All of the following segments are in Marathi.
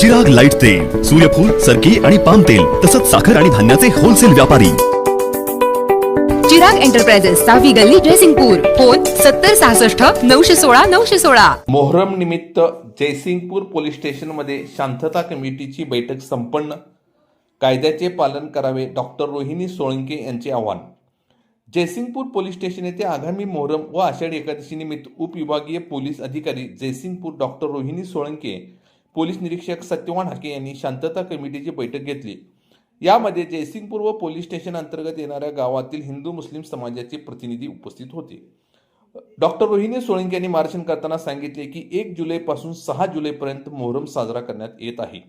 चिराग लाइट तेल सूर्यफूल सरकी आणि पाम तेल तसंच साखर आणि धान्याचे होलसेल व्यापारी. चिराग एंटरप्राइजेस सहावी गल्ली जयसिंगपूर. फोन सत्तर सहासष्ट नऊशे सोळा नऊशे सोळा. मोहरम निमित्त जयसिंगपूर पोलीस स्टेशनमध्ये शांतता कमिटीची बैठक संपन्न. कायद्याचे पालन करावे डॉक्टर रोहिणी सोळंके यांचे आवाहन. जयसिंगपूर पोलीस स्टेशन येथे आगामी मोहरम व आषाढी एकादशी निमित्त उपविभागीय पोलीस अधिकारी जयसिंगपूर डॉक्टर रोहिणी सोळंके पोलीस निरीक्षक सत्यवान हाके यांनी शांतता कमिटीची बैठक घेतली. यामध्ये जयसिंगपूर व पोलीस स्टेशन अंतर्गत येणाऱ्या गावातील हिंदू मुस्लिम समाजाचे प्रतिनिधी उपस्थित होते. डॉक्टर रोहिणी सोळंके यांनी मार्गदर्शन करताना सांगितले की एक जुलैपासून सहा जुलैपर्यंत मोहरम साजरा करण्यात येत आहे.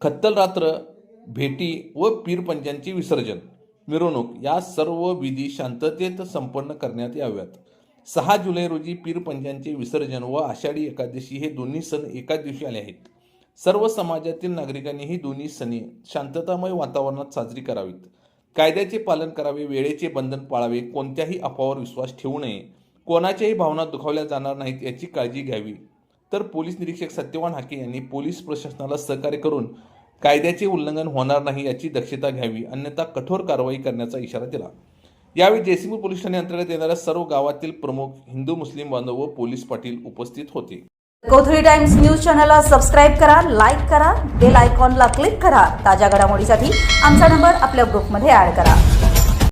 खत्तल रात्र भेटी व पीरपंचांचे विसर्जन. मिरवणूक या सर्व विधी शांततेत संपन्न करण्यात याव्यात. सहा जुलै रोजी पीरपंचांचे विसर्जन व आषाढी एकादशी हे दोन्ही सण एकाच दिवशी आले आहेत. सर्व समाजातील नागरिकांनी ही दोन्ही सणे शांततामय वातावरणात साजरी करावीत. कायद्याचे पालन करावे वेळेचे बंधन पाळावे कोणत्याही अफवावर विश्वास ठेवू नये कोणाच्याही भावना दुखावल्या जाणार नाहीत याची काळजी घ्यावी. तर पोलीस निरीक्षक सत्यवान हाके यांनी पोलीस प्रशासनाला सहकार्य करून कायद्याचे उल्लंघन होणार नाही याची दक्षता घ्यावी अन्यथा कठोर कारवाई करण्याचा इशारा दिला. यावेळी जेसीबी पोलीस ठाणे अंतर्गत येणाऱ्या सर्व गावातील प्रमुख हिंदू मुस्लिम बांधव व पोलीस पाटील उपस्थित होते. कोथळी टाइम्स न्यूज चॅनलला सबस्क्राईब करा लाईक करा बेल आयकॉनला क्लिक करा. ताज्या घडामोडीसाठी आमचा नंबर आपल्या ग्रुपमध्ये ऍड करा.